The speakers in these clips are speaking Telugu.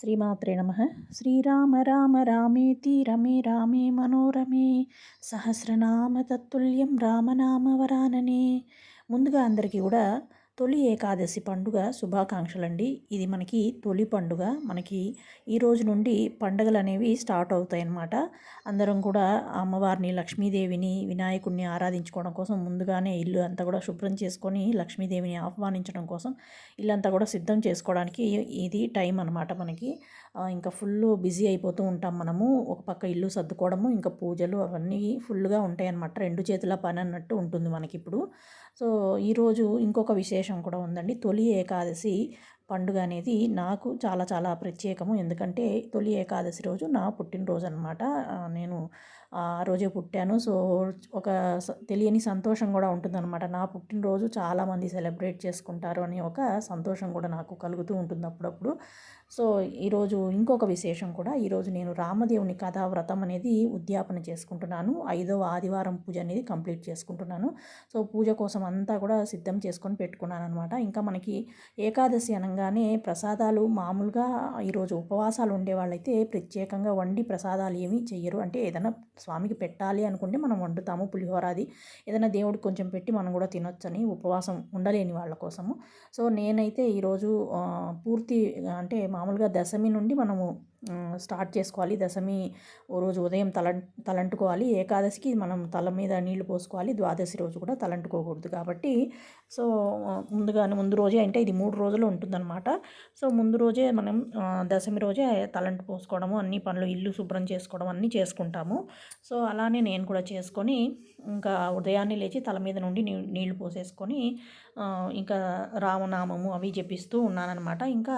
శ్రీమాత్రే నమ. శ్రీరామ రామ రామేతి రమే రామే మనోరమే. సహస్రనామ తత్తుల్యం రామనామ వరాననే. ముందుగా అందరికీ కూడా తొలి ఏకాదశి పండుగ శుభాకాంక్షలండి. ఇది మనకి తొలి పండుగ. మనకి ఈ రోజు నుండి పండుగలు అనేవి స్టార్ట్ అవుతాయి అన్నమాట అందరం కూడా అమ్మవారిని లక్ష్మీదేవిని వినాయకుడిని ఆరాధించుకోవడం కోసం ముందుగానే ఇల్లు అంతా కూడా శుభ్రం చేసుకొని లక్ష్మీదేవిని ఆహ్వానించడం కోసం ఇల్లంతా కూడా సిద్ధం చేసుకోవడానికి ఇది టైం అనమాట మనకి. ఇంకా ఫుల్ బిజీ అయిపోతూ ఉంటాం మనము. ఒక పక్క ఇల్లు సర్దుకోవడము ఇంకా పూజలు అవన్నీ ఫుల్గా ఉంటాయి అన్నమాట రెండు చేతుల పని అన్నట్టు ఉంటుంది మనకి ఇప్పుడు సో ఈరోజు ఇంకొక విశేషం కూడా ఉందండి. తొలి ఏకాదశి పండుగ అనేది నాకు చాలా చాలా ప్రత్యేకము. ఎందుకంటే తొలి ఏకాదశి రోజు నా పుట్టినరోజు అనమాట నేను ఆ రోజే పుట్టాను. సో ఒక తెలియని సంతోషం కూడా ఉంటుందన్నమాట. నా పుట్టినరోజు చాలామంది సెలబ్రేట్ చేసుకుంటారు అనే ఒక సంతోషం కూడా నాకు కలుగుతూ ఉంటుంది అప్పుడప్పుడు. సో ఈరోజు ఇంకొక విశేషం కూడా. ఈరోజు నేను రామదేవుని కథా వ్రతం అనేది ఉద్యాపన చేసుకుంటున్నాను. ఐదవ ఆదివారం పూజ అనేది కంప్లీట్ చేసుకుంటున్నాను. సో పూజ కోసం అంతా కూడా సిద్ధం చేసుకొని పెట్టుకున్నాను అనమాట ఇంకా మనకి ఏకాదశి అనగానే ప్రసాదాలు మామూలుగా ఈరోజు ఉపవాసాలు ఉండే వాళ్ళైతే ప్రత్యేకంగా వండి ప్రసాదాలు ఏమీ చెయ్యరు. అంటే ఏదైనా స్వామికి పెట్టాలి అనుకుంటే మనం వండుతాము. పులిహోర అది ఏదైనా దేవుడికి కొంచెం పెట్టి మనం కూడా తినొచ్చని ఉపవాసం ఉండలేని వాళ్ళ కోసము. సో నేనైతే ఈరోజు పూర్తి అంటే మామూలుగా దశమి నుండి మనము స్టార్ట్ చేసుకోవాలి. దశమి ఓ రోజు ఉదయం తల తలంటుకోవాలి. ఏకాదశికి మనం తల మీద నీళ్ళు పోసుకోవాలి. ద్వాదశి రోజు కూడా తలంటుకోకూడదు. కాబట్టి సో ముందుగానే ముందు రోజే అంటే ఇది మూడు రోజులు ఉంటుందన్నమాట. సో ముందు రోజే మనం దశమి రోజే తలంటు పోసుకోవడము అన్ని పనులు ఇల్లు శుభ్రం చేసుకోవడం అన్నీ చేసుకుంటాము. సో అలానే నేను కూడా చేసుకొని ఇంకా ఉదయాన్నే లేచి తల మీద నుండి నీళ్ళు పోసేసుకొని ఇంకా రామనామము అవి జపిస్తూ ఉన్నానన్నమాట. ఇంకా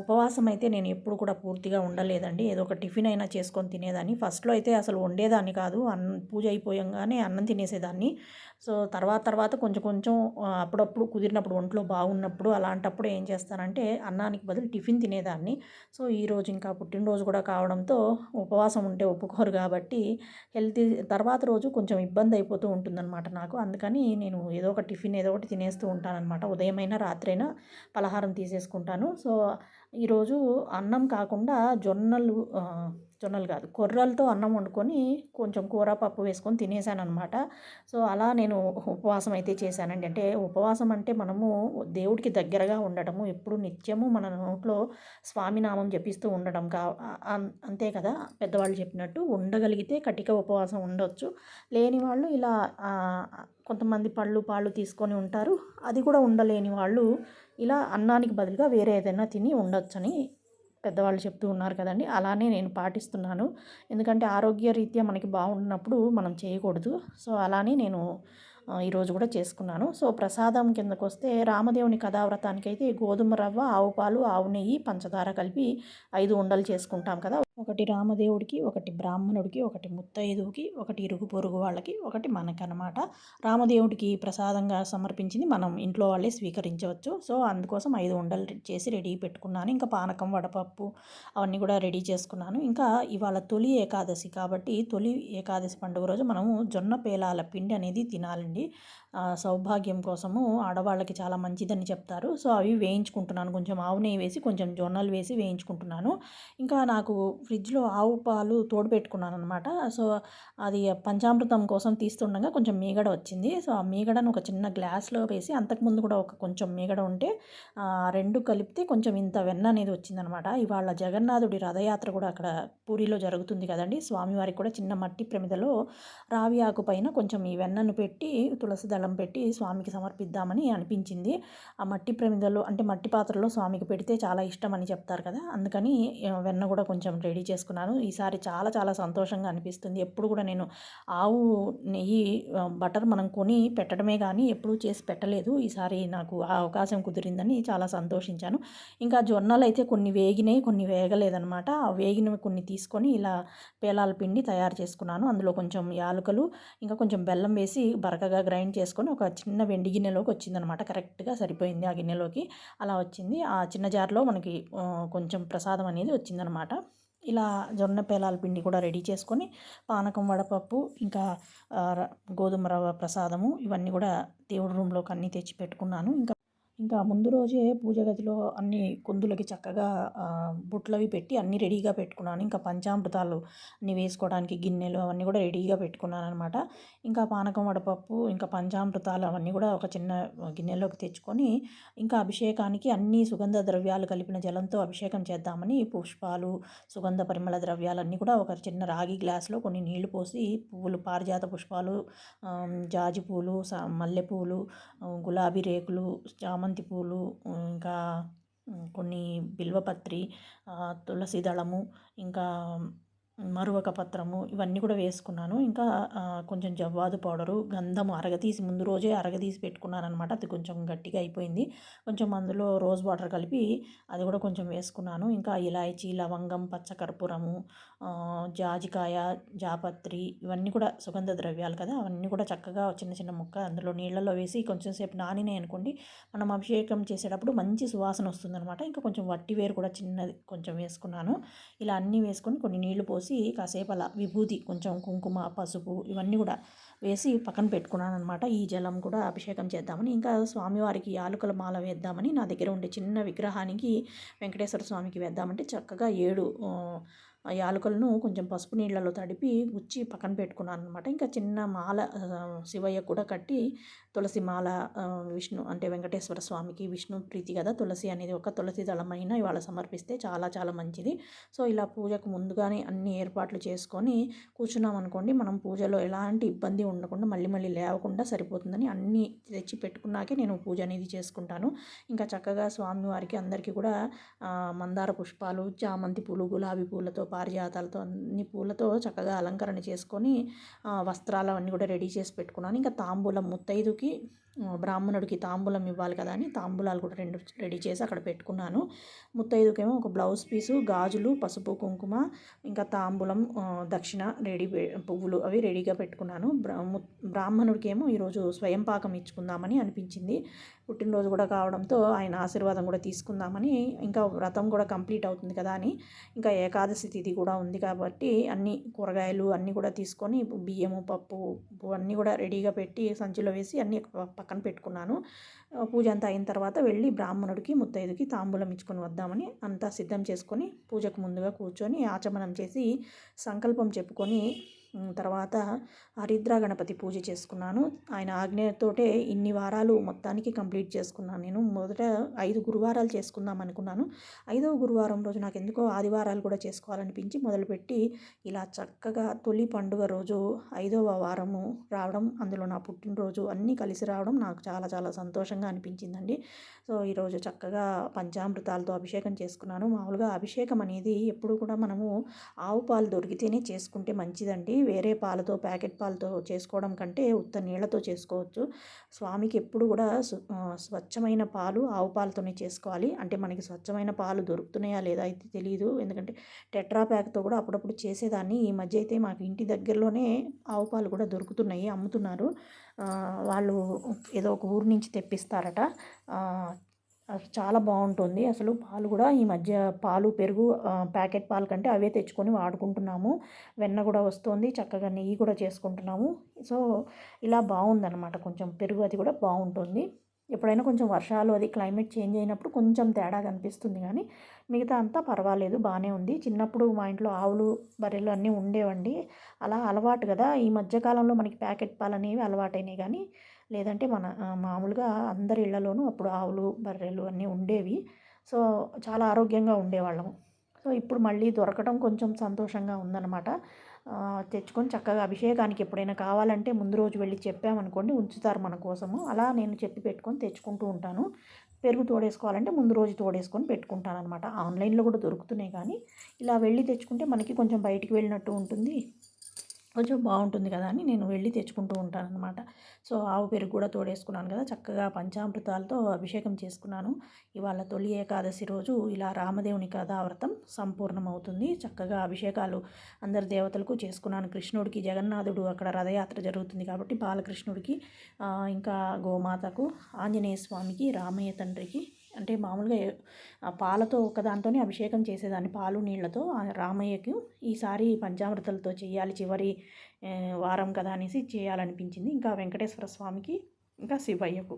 ఉపవాసం అయితే నేను ఎప్పుడు కూడా పూర్తిగా ఉండలేదండి. ఏదో ఒక టిఫిన్ అయినా చేసుకొని తినేదాన్ని. ఫస్ట్లో అయితే అసలు వండేదాన్ని కాదు. అన్నం పూజ అయిపోయంగానే అన్నం తినేసేదాన్ని. సో తర్వాత తర్వాత కొంచెం కొంచెం అప్పుడప్పుడు కుదిరినప్పుడు ఒంట్లో బాగున్నప్పుడు అలాంటప్పుడు ఏం చేస్తానంటే అన్నానికి బదులు టిఫిన్ తినేదాన్ని. సో ఈరోజు ఇంకా పుట్టినరోజు కూడా కావడంతో ఉపవాసం ఉంటే ఒప్పుకోరు కాబట్టి హెల్తీ తర్వాత రోజు కొంచెం ఇబ్బంది అయిపోతూ ఉంటుందన్నమాట నాకు. అందుకని నేను ఏదో ఒక టిఫిన్ ఏదో ఒకటి తినేస్తూ ఉంటానన్నమాట. ఉదయమైనా రాత్రైనా పలహారం తీసేసుకుంటాను. సో ఈరోజు అన్నం కాకుండా జొన్నలు జొన్నలు కాదు. కొర్రలతో అన్నం వండుకొని కొంచెం కూర పప్పు వేసుకొని తినేసాను అనమాట సో అలా నేను ఉపవాసం అయితే చేశానండి. అంటే ఉపవాసం అంటే మనము దేవుడికి దగ్గరగా ఉండటము ఎప్పుడు నిత్యము మన నోట్లో స్వామినామం జపిస్తూ ఉండడం కా అంతే కదా? పెద్దవాళ్ళు చెప్పినట్టు ఉండగలిగితే కటిక ఉపవాసం ఉండొచ్చు. లేని వాళ్ళు ఇలా కొంతమంది పళ్ళు పాలు తీసుకొని ఉంటారు. అది కూడా ఉండలేని వాళ్ళు ఇలా అన్నానికి బదులుగా వేరే ఏదైనా తిని ఉండొచ్చని పెద్దవాళ్ళు చెప్తూ ఉన్నారు కదండి. అలానే నేను పాటిస్తున్నాను. ఎందుకంటే ఆరోగ్య రీత్యా మనకి బాగున్నప్పుడు మనం చేయకూడదు. సో అలానే నేను ఈరోజు కూడా చేసుకున్నాను. సో ప్రసాదం కిందకు వస్తే రామదేవుని కథావ్రతానికి అయితే గోధుమ రవ్వ ఆవు పాలు ఆవు నెయ్యి పంచదార కలిపి ఐదు ఉండలు చేసుకుంటాం కదా. ఒకటి రామదేవుడికి ఒకటి బ్రాహ్మణుడికి ఒకటి ముత్తైదువుకి ఒకటి ఇరుగు పొరుగు వాళ్ళకి ఒకటి మనకనమాట రామదేవుడికి ప్రసాదంగా సమర్పించింది మనం ఇంట్లో వాళ్ళే స్వీకరించవచ్చు. సో అందుకోసం ఐదు ఉండలు చేసి రెడీ పెట్టుకున్నాను. ఇంకా పానకం వడపప్పు అవన్నీ కూడా రెడీ చేసుకున్నాను. ఇంకా ఇవాళ తొలి ఏకాదశి కాబట్టి తొలి ఏకాదశి పండుగ రోజు మనము జొన్న పేలాల పిండి అనేది తినాలండి. సౌభాగ్యం కోసము ఆడవాళ్ళకి చాలా మంచిదని చెప్తారు. సో అవి వేయించుకుంటున్నాను. కొంచెం ఆవు నెయ్యి వేసి కొంచెం జొన్నలు వేసి వేయించుకుంటున్నాను. ఇంకా నాకు ఫ్రిడ్జ్లో ఆవు పాలు తోడు పెట్టుకున్నాను అనమాట సో అది పంచామృతం కోసం తీస్తుండగా కొంచెం మీగడ వచ్చింది. సో ఆ మీగడను ఒక చిన్న గ్లాస్లో వేసి అంతకుముందు కూడా ఒక కొంచెం మీగడ ఉంటే రెండు కలిపితే కొంచెం ఇంత వెన్న అనేది వచ్చిందనమాట ఇవాళ జగన్నాథుడి రథయాత్ర కూడా అక్కడ పూరిలో జరుగుతుంది కదండి. స్వామివారికి కూడా చిన్న మట్టి ప్రమిదలో రావి ఆకు పైన కొంచెం ఈ వెన్నను పెట్టి తులసి దళం పెట్టి స్వామికి సమర్పిద్దామని అనిపించింది. ఆ మట్టి ప్రమిదలో అంటే మట్టి పాత్రలో స్వామికి పెడితే చాలా ఇష్టం అని చెప్తారు కదా. అందుకని వెన్న కూడా కొంచెం రెడీ చేసుకున్నాను. ఈసారి చాలా చాలా సంతోషంగా అనిపిస్తుంది. ఎప్పుడు కూడా నేను ఆవు నెయ్యి బటర్ మనం కొని పెట్టడమే కానీ ఎప్పుడూ చేసి పెట్టలేదు. ఈసారి నాకు ఆ అవకాశం కుదిరిందని చాలా సంతోషించాను. ఇంకా జొన్నలు అయితే కొన్ని వేగినాయి కొన్ని వేగలేదనమాట ఆ వేగినవి కొన్ని తీసుకొని ఇలా పేలాల పిండి తయారు చేసుకున్నాను. అందులో కొంచెం యాలకులు ఇంకా కొంచెం బెల్లం వేసి బరకగా గ్రైండ్ చేసుకొని ఒక చిన్న వెండి గిన్నెలోకి వచ్చిందనమాట. కరెక్ట్గా సరిపోయింది ఆ గిన్నెలోకి. అలా వచ్చింది. ఆ చిన్న జార్లో మనకి కొంచెం ప్రసాదం అనేది వచ్చిందనమాట. ఇలా జొన్న పేలాల పిండి కూడా రెడీ చేసుకొని పానకం వడపప్పు ఇంకా గోధుమ రవ్వ ప్రసాదము ఇవన్నీ కూడా దేవుడి రూమ్లోకి అన్నీ తెచ్చి పెట్టుకున్నాను. ఇంకా ఇంకా ముందు రోజే పూజ గదిలో అన్ని కుందులకి చక్కగా బుట్లవి పెట్టి అన్నీ రెడీగా పెట్టుకున్నాను. ఇంకా పంచామృతాలు అన్నీ వేసుకోవడానికి గిన్నెలు అవన్నీ కూడా రెడీగా పెట్టుకున్నాను అనమాట ఇంకా పానకం వడపప్పు ఇంకా పంచామృతాలు అవన్నీ కూడా ఒక చిన్న గిన్నెలోకి తెచ్చుకొని ఇంకా అభిషేకానికి అన్ని సుగంధ ద్రవ్యాలు కలిపిన జలంతో అభిషేకం చేద్దామని పుష్పాలు సుగంధ పరిమళ ద్రవ్యాలన్నీ కూడా ఒక చిన్న రాగి గ్లాస్లో కొన్ని నీళ్ళు పోసి పువ్వులు పారిజాత పుష్పాలు జాజి పూలు మల్లెపూలు గులాబీ రేకులు చామంతి పూలు ఇంకా కొన్ని బిల్వపత్రి తులసి దళము ఇంకా మరువక పత్రము ఇవన్నీ కూడా వేసుకున్నాను. ఇంకా కొంచెం జవ్వాదు పౌడరు గంధము అరగతీసి ముందు రోజే అరగతీసి పెట్టుకున్నాను అనమాట అది కొంచెం గట్టిగా అయిపోయింది. కొంచెం అందులో రోజ్ వాటర్ కలిపి అది కూడా కొంచెం వేసుకున్నాను. ఇంకా ఇలాయచి లవంగం పచ్చకర్పూరము జాజికాయ జాపత్రి ఇవన్నీ కూడా సుగంధ ద్రవ్యాలు కదా. అవన్నీ కూడా చక్కగా చిన్న చిన్న ముక్క అందులో నీళ్ళలో వేసి కొంచెం సేపు నానినాయి అనుకోండి మనం అభిషేకం చేసేటప్పుడు మంచి సువాసన వస్తుందనమాట ఇంకా కొంచెం వట్టి వేరు కూడా చిన్నది కొంచెం వేసుకున్నాను. ఇలా అన్నీ వేసుకొని కొన్ని నీళ్ళు పోసి పోసి కాసేపు అలా విభూతి కొంచెం కుంకుమ పసుపు ఇవన్నీ కూడా వేసి పక్కన పెట్టుకున్నాను అనమాట ఈ జలం కూడా అభిషేకం చేద్దామని ఇంకా స్వామివారికి ఆలుకల మాల వేద్దామని నా దగ్గర ఉండే చిన్న విగ్రహానికి వెంకటేశ్వర స్వామికి వేద్దామంటే చక్కగా ఏడు యాలకులను కొంచెం పసుపు నీళ్ళలో తడిపి గుచ్చి పక్కన పెట్టుకున్నాను అనమాట ఇంకా చిన్న మాల శివయ్య కూడా కట్టి తులసి మాల విష్ణు అంటే వెంకటేశ్వర స్వామికి విష్ణు ప్రీతి కదా తులసి అనేది ఒక తులసి దళమైన ఇవాళ సమర్పిస్తే చాలా చాలా మంచిది. సో ఇలా పూజకు ముందుగానే అన్ని ఏర్పాట్లు చేసుకొని కూర్చున్నాం అనుకోండి మనం పూజలో ఎలాంటి ఇబ్బంది ఉండకుండా మళ్ళీ మళ్ళీ లేవకుండా సరిపోతుందని అన్నీ తెచ్చి పెట్టుకున్నాకే నేను పూజ అనేది చేసుకుంటాను. ఇంకా చక్కగా స్వామివారికి అందరికీ కూడా మందార పుష్పాలు చామంతి పూలు గులాబీ పూలతో పారిజాతాలతో అన్ని పూలతో చక్కగా అలంకరణ చేసుకొని వస్త్రాలు అవన్నీ కూడా రెడీ చేసి పెట్టుకున్నాను. ఇంకా తాంబూలం ముత్తైదుకి బ్రాహ్మణుడికి తాంబూలం ఇవ్వాలి కదా అని తాంబూలాలు కూడా రెండు రెడీ చేసి అక్కడ పెట్టుకున్నాను. ముత్తైదుకేమో ఒక బ్లౌజ్ పీసు గాజులు పసుపు కుంకుమ ఇంకా తాంబూలం దక్షిణ రెడీ పువ్వులు అవి రెడీగా పెట్టుకున్నాను. బ్రాహ్మణుడికి ఏమో ఈరోజు స్వయం పాకం ఇచ్చుకుందామని అనిపించింది. పుట్టినరోజు కూడా కావడంతో ఆయన ఆశీర్వాదం కూడా తీసుకుందామని ఇంకా వ్రతం కూడా కంప్లీట్ అవుతుంది కదా అని ఇంకా ఏకాదశి తిథి కూడా ఉంది కాబట్టి అన్ని కూరగాయలు అన్నీ కూడా తీసుకొని బియ్యము పప్పు అన్నీ కూడా రెడీగా పెట్టి సంచిలో వేసి అన్నీ పక్కన పెట్టుకున్నాను. పూజ అంతా అయిన తర్వాత వెళ్ళి బ్రాహ్మణుడికి ముత్తైదుకి తాంబూలం ఇచ్చుకొని వద్దామని అంతా సిద్ధం చేసుకొని పూజకు ముందుగా కూర్చొని ఆచమనం చేసి సంకల్పం చెప్పుకొని తర్వాత హరిద్రా గణపతి పూజ చేసుకున్నాను. ఆయన ఆజ్ఞతోటే ఇన్ని వారాలు మొత్తానికి కంప్లీట్ చేసుకున్నాను. నేను మొదట ఐదు గురువారాలు చేసుకుందాం అనుకున్నాను. ఐదవ గురువారం రోజు నాకు ఎందుకో ఆదివారాలు కూడా చేసుకోవాలనిపించి మొదలుపెట్టి ఇలా చక్కగా తొలి పండుగ రోజు ఐదవ వారము రావడం అందులో నా పుట్టినరోజు అన్నీ కలిసి రావడం నాకు చాలా చాలా సంతోషంగా అనిపించిందండి. సో ఈరోజు చక్కగా పంచామృతాలతో అభిషేకం చేసుకున్నాను. మామూలుగా అభిషేకం అనేది ఎప్పుడు కూడా మనము ఆవు పాలు దొరికితేనే చేసుకుంటే మంచిదండి. వేరే పాలతో ప్యాకెట్ పాలతో చేసుకోవడం కంటే ఉత్త నీళ్ళతో చేసుకోవచ్చు. స్వామికి ఎప్పుడు కూడా స్వచ్ఛమైన పాలు ఆవు పాలతోనే చేసుకోవాలి. అంటే మనకి స్వచ్ఛమైన పాలు దొరుకుతున్నాయా లేదా అయితే తెలియదు ఎందుకంటే టెట్రా ప్యాక్తో కూడా అప్పుడప్పుడు చేసేదాన్ని. ఈ మధ్య అయితే మాకు ఇంటి దగ్గరలోనే ఆవు పాలు కూడా దొరుకుతున్నాయి అమ్ముతున్నారు. వాళ్ళు ఏదో ఒక ఊరు నుంచి తెప్పిస్తారట. చాలా బాగుంటుంది. అసలు పాలు కూడా ఈ మధ్య పాలు పెరుగు ప్యాకెట్ పాలు కంటే అవే తెచ్చుకొని వాడుకుంటున్నాము. వెన్న కూడా వస్తుంది చక్కగా నెయ్యి కూడా చేసుకుంటున్నాము. సో ఇలా బాగుందన్నమాట. కొంచెం పెరుగు అది కూడా బాగుంటుంది. ఎప్పుడైనా కొంచెం వర్షాలు అది క్లైమేట్ చేంజ్ అయినప్పుడు కొంచెం తేడా కనిపిస్తుంది కానీ మిగతా అంతా పర్వాలేదు బాగానే ఉంది. చిన్నప్పుడు మా ఇంట్లో ఆవులు బర్రెలు అన్నీ ఉండేవండి. అలా అలవాటు కదా. ఈ మధ్యకాలంలో మనకి ప్యాకెట్ పాలు అనేవి అలవాటైనాయి కానీ లేదంటే మన మామూలుగా అందరి ఇళ్ళలోనూ అప్పుడు ఆవులు బర్రెలు అన్నీ ఉండేవి. సో చాలా ఆరోగ్యంగా ఉండేవాళ్ళము సో ఇప్పుడు మళ్ళీ దొరకడం కొంచెం సంతోషంగా ఉందన్నమాట. తెచ్చుకొని చక్కగా అభిషేకానికి ఎప్పుడైనా కావాలంటే ముందు రోజు వెళ్ళి చెప్పామనుకోండి ఉంచుతారు మన కోసము. అలా నేను చెప్పి పెట్టుకొని తెచ్చుకుంటూ ఉంటాను. పెరుగు తోడేసుకోవాలంటే ముందు రోజు తోడేసుకొని పెట్టుకుంటాను అనమాట ఆన్లైన్లో కూడా దొరుకుతున్నాయి కానీ ఇలా వెళ్ళి తెచ్చుకుంటే మనకి కొంచెం బయటికి వెళ్ళినట్టు ఉంటుంది. కొంచెం బాగుంటుంది కదా అని నేను వెళ్ళి తెచ్చుకుంటూ ఉంటాను అనమాట సో ఆవు పెరుగు కూడా తోడేసుకున్నాను కదా చక్కగా పంచామృతాలతో అభిషేకం చేసుకున్నాను. ఇవాళ తొలి ఏకాదశి రోజు ఇలా రామదేవుని కథావ్రతం సంపూర్ణమవుతుంది. చక్కగా అభిషేకాలు అందరి దేవతలకు చేసుకున్నాను. కృష్ణుడికి జగన్నాథుడు అక్కడ రథయాత్ర జరుగుతుంది కాబట్టి బాలకృష్ణుడికి ఇంకా గోమాతకు ఆంజనేయ స్వామికి రామయ్య తండ్రికి అంటే మామూలుగా పాలతో ఒకదాంతోనే అభిషేకం చేసేదాన్ని పాలు నీళ్ళతో రామయ్యకు ఈసారి పంచామృతలతో చేయాలి చివరి వారం కదా అనేసి చేయాలనిపించింది. ఇంకా వెంకటేశ్వర స్వామికి ఇంకా శివయ్యకు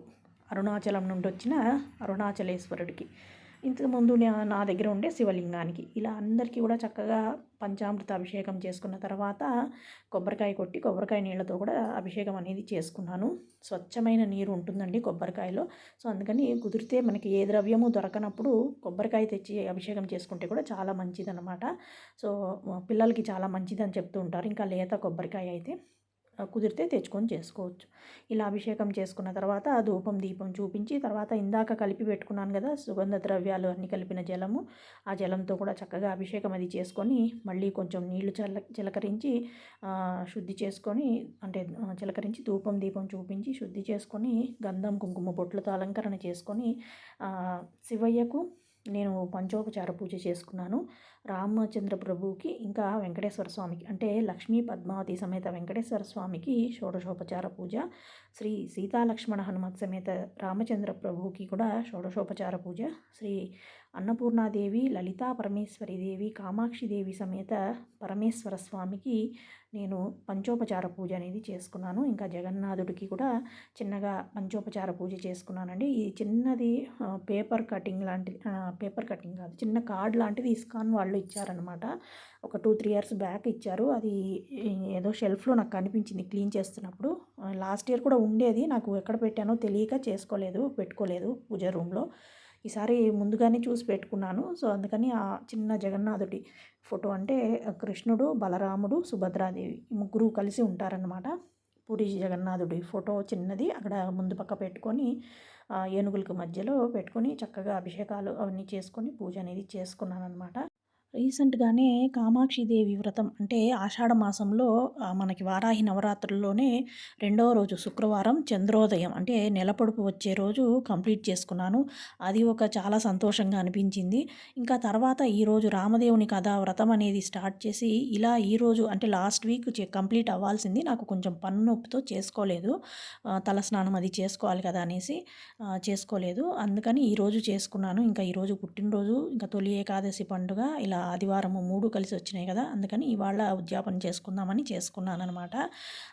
అరుణాచలం నుండి వచ్చిన అరుణాచలేశ్వరుడికి. ఇంతకుముందు నా నా దగ్గర ఉండే శివలింగానికి. ఇలా అందరికీ కూడా చక్కగా పంచామృత అభిషేకం చేసుకున్న తర్వాత కొబ్బరికాయ కొట్టి కొబ్బరికాయ నీళ్ళతో కూడా అభిషేకం అనేది చేసుకున్నాను. స్వచ్ఛమైన నీరు ఉంటుందండి కొబ్బరికాయలో. సో అందుకని కుదిరితే మనకి ఏ ద్రవ్యము దొరకనప్పుడు కొబ్బరికాయ తెచ్చి అభిషేకం చేసుకుంటే కూడా చాలా మంచిదన్నమాట. సో పిల్లలకి చాలా మంచిదని చెప్తూ ఉంటారు. ఇంకా లేత కొబ్బరికాయ అయితే. కుదిరితే తెచ్చుకొని చేసుకోవచ్చు. ఇలా అభిషేకం చేసుకున్న తర్వాత ధూపం దీపం చూపించి తర్వాత ఇందాక కలిపి పెట్టుకున్నాను కదా సుగంధ ద్రవ్యాలు అన్నీ కలిపిన జలము ఆ జలంతో కూడా చక్కగా అభిషేకం అది చేసుకొని మళ్ళీ కొంచెం నీళ్ళు చల్ల చిలకరించి శుద్ధి చేసుకొని అంటే చిలకరించి ధూపం దీపం చూపించి శుద్ధి చేసుకొని గంధం కుంకుమ బొట్లతో అలంకరణ చేసుకొని శివయ్యకు నేను పంచోపచార పూజ చేసుకున్నాను. రామచంద్ర ప్రభువుకి ఇంకా వెంకటేశ్వర స్వామికి అంటే లక్ష్మీ పద్మావతి సమేత వెంకటేశ్వర స్వామికి షోడశోపచార పూజ. శ్రీ సీతాలక్ష్మణ హనుమత్ సమేత రామచంద్ర ప్రభువుకి కూడా షోడశోపచార పూజ. శ్రీ అన్నపూర్ణాదేవి లలితా పరమేశ్వరి దేవి కామాక్షి దేవి సమేత పరమేశ్వర స్వామికి నేను పంచోపచార పూజ అనేది చేసుకున్నాను. ఇంకా జగన్నాథుడికి కూడా చిన్నగా పంచోపచార పూజ చేసుకున్నానండి. ఈ చిన్నది పేపర్ కటింగ్ లాంటిది పేపర్ కటింగ్ కాదు చిన్న కార్డ్ లాంటిది ఇస్కాన్ వాళ్ళు ఇచ్చారనమాట ఒక టూ త్రీ ఇయర్స్ బ్యాక్ ఇచ్చారు. అది ఏదో షెల్ఫ్లో నాకు కనిపించింది క్లీన్ చేస్తున్నప్పుడు. లాస్ట్ ఇయర్ కూడా ఉండేది. నాకు ఎక్కడ పెట్టానో తెలియక చేసుకోలేదు పెట్టుకోలేదు పూజ రూమ్లో. ఈసారి ముందుగానే చూసి పెట్టుకున్నాను. సో అందుకని ఆ చిన్న జగన్నాథుడి ఫోటో అంటే కృష్ణుడు బలరాముడు సుభద్రాదేవి ముగ్గురు కలిసి ఉంటారనమాట పూరి జగన్నాథుడి ఫోటో చిన్నది. అక్కడ ముందు పక్క పెట్టుకొని ఏనుగులకు మధ్యలో పెట్టుకొని చక్కగా అభిషేకాలు అవన్నీ చేసుకొని పూజ అనేది చేసుకున్నాను అనమాట రీసెంట్గానే కామాక్షిదేవి వ్రతం అంటే ఆషాఢ మాసంలో మనకి వారాహి నవరాత్రుల్లోనే రెండవ రోజు శుక్రవారం చంద్రోదయం అంటే నెలపొడుపు వచ్చే రోజు కంప్లీట్ చేసుకున్నాను. అది ఒక చాలా సంతోషంగా అనిపించింది. ఇంకా తర్వాత ఈరోజు రామదేవుని కథ వ్రతం అనేది స్టార్ట్ చేసి ఇలా ఈరోజు అంటే లాస్ట్ వీక్ కంప్లీట్ అవ్వాల్సింది నాకు కొంచెం పన్ను నొప్పితో చేసుకోలేదు. తలస్నానం అది చేసుకోవాలి కదా అనేసి చేసుకోలేదు. అందుకని ఈరోజు చేసుకున్నాను. ఇంకా ఈరోజు పుట్టినరోజు ఇంకా తొలి ఏకాదశి పండుగ ఇలా ఆదివారము మూడు కలిసి వచ్చినాయి కదా అందుకని ఇవాళ ఉద్యాపన చేసుకుందామని చేసుకున్నాను అనమాట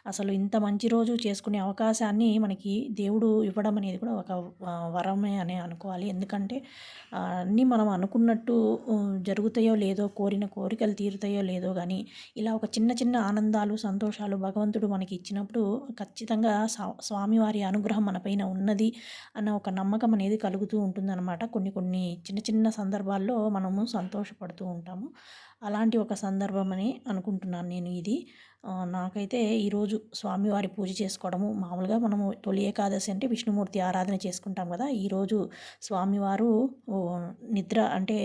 అసలు ఇంత మంచి రోజు చేసుకునే అవకాశాన్ని మనకి దేవుడు ఇవ్వడం అనేది కూడా ఒక వరమే అని అనుకోవాలి. ఎందుకంటే అన్నీ మనం అనుకున్నట్టు జరుగుతాయో లేదో కోరిన కోరికలు తీరుతాయో లేదో కానీ ఇలా ఒక చిన్న చిన్న ఆనందాలు సంతోషాలు భగవంతుడు మనకి ఇచ్చినప్పుడు ఖచ్చితంగా స్వామివారి అనుగ్రహం మనపైన ఉన్నది అన్న ఒక నమ్మకం అనేది కలుగుతూ ఉంటుందన్నమాట కొన్ని కొన్ని చిన్న చిన్న సందర్భాల్లో మనము సంతోషపడుతూ ఉంటాము. అలాంటి ఒక సందర్భమని అనుకుంటున్నాను నేను ఇది. నాకైతే ఈరోజు స్వామివారి పూజ చేసుకోవడము మామూలుగా మనము తొలి ఏకాదశి అంటే విష్ణుమూర్తి ఆరాధన చేసుకుంటాం కదా ఈరోజు స్వామివారు నిద్ర అంటే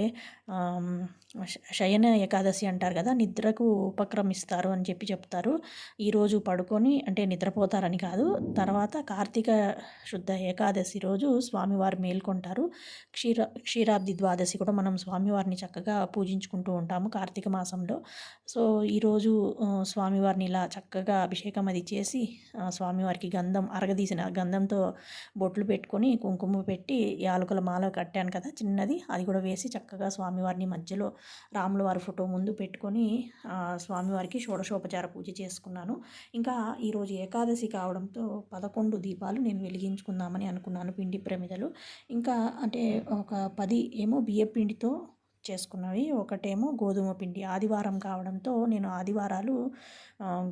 శయన ఏకాదశి అంటారు కదా నిద్రకు ఉపక్రమిస్తారు అని చెప్పి చెప్తారు. ఈరోజు పడుకొని అంటే నిద్రపోతారని కాదు తర్వాత కార్తీక శుద్ధ ఏకాదశి రోజు స్వామివారు మేల్కొంటారు. క్షీర క్షీరాబ్ది ద్వాదశి కూడా మనం స్వామివారిని చక్కగా పూజించుకుంటూ ఉంటాము. కార్తీక మాసంలో. సో ఈరోజు స్వామివారిని ఇలా చక్కగా అభిషేకం అది చేసి స్వామివారికి గంధం అరగదీసిన గంధంతో బొట్లు పెట్టుకొని కుంకుమ పెట్టి యాలకుల మాల కట్టాను కదా చిన్నది అది కూడా వేసి చక్కగా స్వామివారిని మధ్యలో రాముల వారి ఫోటో ముందు పెట్టుకొని స్వామివారికి షోడశోపచార పూజ చేసుకున్నాను. ఇంకా ఈరోజు ఏకాదశి కావడంతో పదకొండు దీపాలు నేను వెలిగించుకుందామని అనుకున్నాను పిండి ప్రమిదలు. ఇంకా అంటే ఒక పది ఏమో బియ్య పిండితో చేసుకున్నవి. ఒకటేమో గోధుమ పిండి. ఆదివారం కావడంతో నేను ఆదివారాలు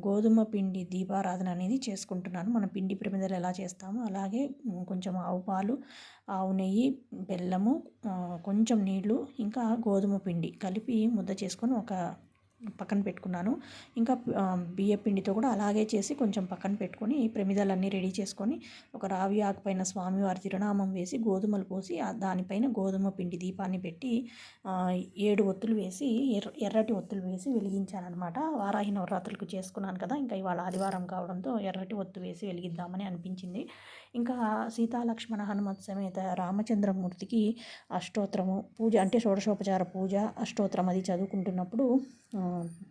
గోధుమ పిండి దీపారాధన అనేది చేసుకుంటున్నాను. మన పిండి ప్రమిదలు ఎలా చేస్తామో అలాగే కొంచెం ఆవు పాలు ఆవు నెయ్యి బెల్లము కొంచెం నీళ్ళు ఇంకా గోధుమ పిండి కలిపి ముద్ద చేసుకొని ఒక పక్కన పెట్టుకున్నాను. ఇంకా బియ్య పిండితో కూడా అలాగే చేసి కొంచెం పక్కన పెట్టుకొని ప్రమిదలన్నీ రెడీ చేసుకొని ఒక రావి ఆకుపైన స్వామివారి తిరునామం వేసి గోధుమలు పోసి దానిపైన గోధుమ పిండి దీపాన్ని పెట్టి ఏడు ఒత్తులు వేసి ఎర్ర ఎర్రటి ఒత్తులు వేసి వెలిగించాను అనమాట వారాహి నవరాత్రులకు చేసుకున్నాను కదా ఇంకా ఇవాళ ఆదివారం కావడంతో ఎర్రటి ఒత్తు వేసి వెలిగిద్దామని అనిపించింది. ఇంకా సీతాలక్ష్మణ హనుమత్ సమేత రామచంద్రమూర్తికి అష్టోత్తరము పూజ అంటే షోడశోపచార పూజ అష్టోత్తరం అది చదువుకుంటున్నప్పుడు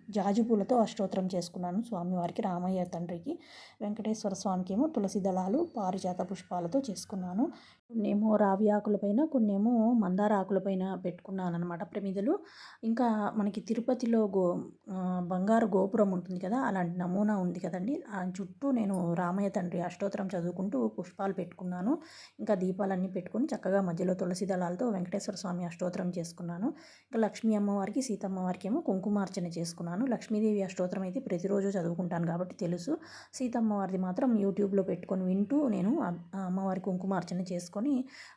జాజి పూలతో అష్టోత్తరం చేసుకున్నాను స్వామివారికి రామయ్య తండ్రికి వెంకటేశ్వర స్వామికి ఏమో తులసి దళాలు పారిజాత పుష్పాలతో చేసుకున్నాను. కొన్నేమో రావి ఆకులపైన కొన్నేమో మందార ఆకులపైన పెట్టుకున్నాననమాట ప్రమిదలు. ఇంకా మనకి తిరుపతిలో గో బంగారు గోపురం ఉంటుంది కదా అలాంటి నమూనా ఉంది కదండి. ఆ చుట్టూ నేను రామయ్య తండ్రి అష్టోత్తరం చదువుకుంటూ పుష్పాలు పెట్టుకున్నాను. ఇంకా దీపాలన్నీ పెట్టుకుని చక్కగా మధ్యలో తులసి దళాలతో వెంకటేశ్వర స్వామి అష్టోత్తరం చేసుకున్నాను. ఇంకా లక్ష్మీ అమ్మవారికి సీతమ్మవారికి ఏమో కుంకుమార్చన చేసుకున్నాను. లక్ష్మీదేవి అష్టోత్తరం అయితే ప్రతిరోజు చదువుకుంటాను కాబట్టి తెలుసు. సీతమ్మవారిది మాత్రం యూట్యూబ్లో పెట్టుకొని వింటూ నేను అమ్మవారి కుంకుమార్చన చేసుకున్నాను. చేసుకొని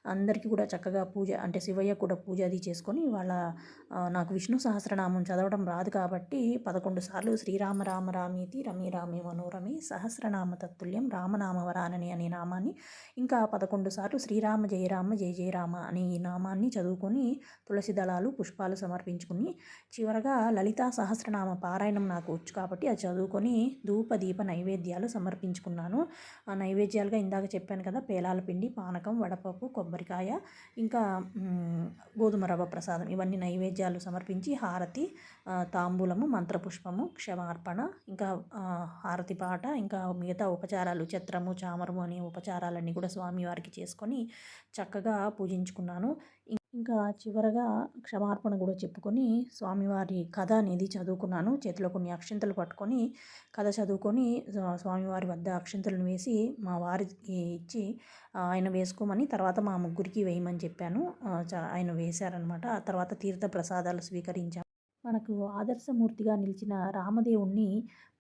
అందరికీ కూడా చక్కగా పూజ అంటే శివయ్య కూడా పూజ అది చేసుకొని వాళ్ళ నాకు విష్ణు సహస్రనామం చదవడం రాదు కాబట్టి పదకొండు సార్లు శ్రీరామ రామ రామీతి రమి రామి మనోరమి సహస్రనామ తత్తుల్యం రామనామవరానని అనే నామాన్ని ఇంకా పదకొండు సార్లు శ్రీరామ జయరామ జయ జయరామ అనే ఈ నామాన్ని చదువుకొని తులసి దళాలు పుష్పాలు సమర్పించుకుని చివరగా లలితా సహస్రనామ పారాయణం నాకు వచ్చు కాబట్టి అది చదువుకొని ధూప దీప నైవేద్యాలు సమర్పించుకున్నాను. ఆ నైవేద్యాలుగా ఇందాక చెప్పాను కదా పేలాల పిండి పానకం వడపప్పు కొబ్బరికాయ ఇంకా గోధుమ రవ్వ ప్రసాదం ఇవన్నీ నైవేద్యాలు సమర్పించి హారతి తాంబూలము మంత్రపుష్పము క్షమార్పణ ఇంకా హారతి పాట ఇంకా మిగతా ఉపచారాలు చిత్రము చామరము అనే ఉపచారాలన్నీ కూడా స్వామివారికి చేసుకొని చక్కగా పూజించుకున్నాను. ఇంకా చివరగా క్షమార్పణ కూడా చెప్పుకొని స్వామివారి కథ అనేది చదువుకున్నాను. చేతిలో కొన్ని అక్షింతలు పట్టుకొని కథ చదువుకొని స్వామివారి వద్ద అక్షింతలను వేసి మా వారికి ఇచ్చి ఆయన వేసుకోమని తర్వాత మా ముగ్గురికి వేయమని చెప్పాను. ఆయన వేశారనమాట ఆ తర్వాత తీర్థ ప్రసాదాలు స్వీకరించాను. మనకు ఆదర్శమూర్తిగా నిలిచిన రామదేవుణ్ణి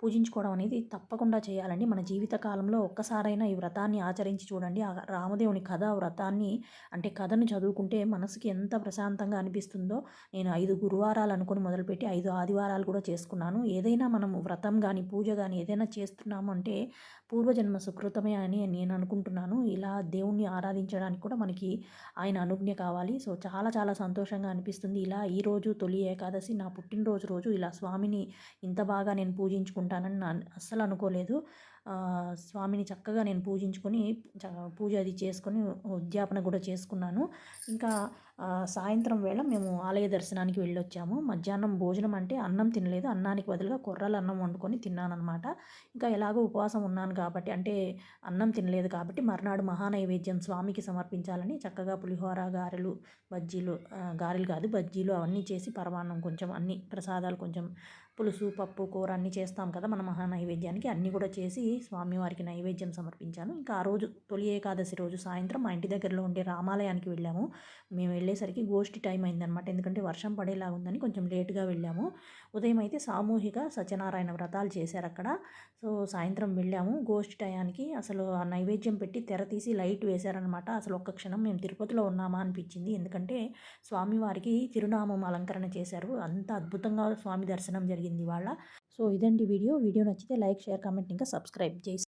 పూజించుకోవడం అనేది తప్పకుండా చేయాలండి. మన జీవితకాలంలో ఒక్కసారైనా ఈ వ్రతాన్ని ఆచరించి చూడండి. ఆ రామదేవుని కథ వ్రతాన్ని అంటే కథను చదువుకుంటే మనసుకి ఎంత ప్రశాంతంగా అనిపిస్తుందో నేను ఐదు గురువారాలు అనుకుని మొదలుపెట్టి ఐదు ఆదివారాలు కూడా చేసుకున్నాను. ఏదైనా మనం వ్రతం కానీ పూజ కానీ ఏదైనా చేస్తున్నాము అంటే పూర్వజన్మ సుకృతమే అని నేను అనుకుంటున్నాను. ఇలా దేవుణ్ణి ఆరాధించడానికి కూడా మనకి ఆయన అనుజ్ఞ కావాలి. సో చాలా చాలా సంతోషంగా అనిపిస్తుంది. ఇలా ఈరోజు తొలి ఏకాదశి నా పుట్టినరోజు రోజు ఇలా స్వామిని ఇంత బాగా నేను పూజించుకుంటానని నా అస్సలు అనుకోలేదు. స్వామిని చక్కగా నేను పూజించుకొని పూజ అది చేసుకొని ఉద్యాపన కూడా చేసుకున్నాను. ఇంకా సాయంత్రం వేళ మేము ఆలయ దర్శనానికి వెళ్ళొచ్చాము. మధ్యాహ్నం భోజనం అంటే అన్నం తినలేదు. అన్నానికి బదులుగా కుర్రలు అన్నం వండుకొని తిన్నానమాట ఇంకా ఎలాగో ఉపవాసం ఉన్నాను కాబట్టి అంటే అన్నం తినలేదు కాబట్టి మర్నాడు మహానైవేద్యం స్వామికి సమర్పించాలని చక్కగా పులిహోర గారెలు బజ్జీలు గారెలు కాదు బజ్జీలు అవన్నీ చేసి పరమాన్నం కొంచెం అన్ని ప్రసాదాలు కొంచెం పులుసు పప్పు కూర అన్నీ చేస్తాం కదా మన మహా నైవేద్యానికి అన్నీ కూడా చేసి స్వామివారికి నైవేద్యం సమర్పించాను. ఇంకా ఆ రోజు తొలి ఏకాదశి రోజు సాయంత్రం మా ఇంటి దగ్గరలో ఉండే రామాలయానికి వెళ్ళాము. మేము వెళ్ళేసరికి గోష్ఠి టైం అయిందనమాట ఎందుకంటే వర్షం పడేలా ఉందని కొంచెం లేటుగా వెళ్ళాము. ఉదయం అయితే సామూహిక సత్యనారాయణ వ్రతాలు చేశారు అక్కడ. సో సాయంత్రం వెళ్ళాము. గోష్ఠి టయానికి అసలు ఆ నైవేద్యం పెట్టి తెర తీసి లైట్ వేశారనమాట అసలు ఒక్క క్షణం మేము తిరుపతిలో ఉన్నామా అనిపించింది. ఎందుకంటే స్వామివారికి తిరునామం అలంకరణ చేశారు. అంత అద్భుతంగా స్వామి దర్శనం జరిగింది. జరిగింది వాళ్ళ సో ఇదండి వీడియో. వీడియో నచ్చితే లైక్ షేర్ కామెంట్ ఇంకా సబ్స్క్రైబ్ చేసి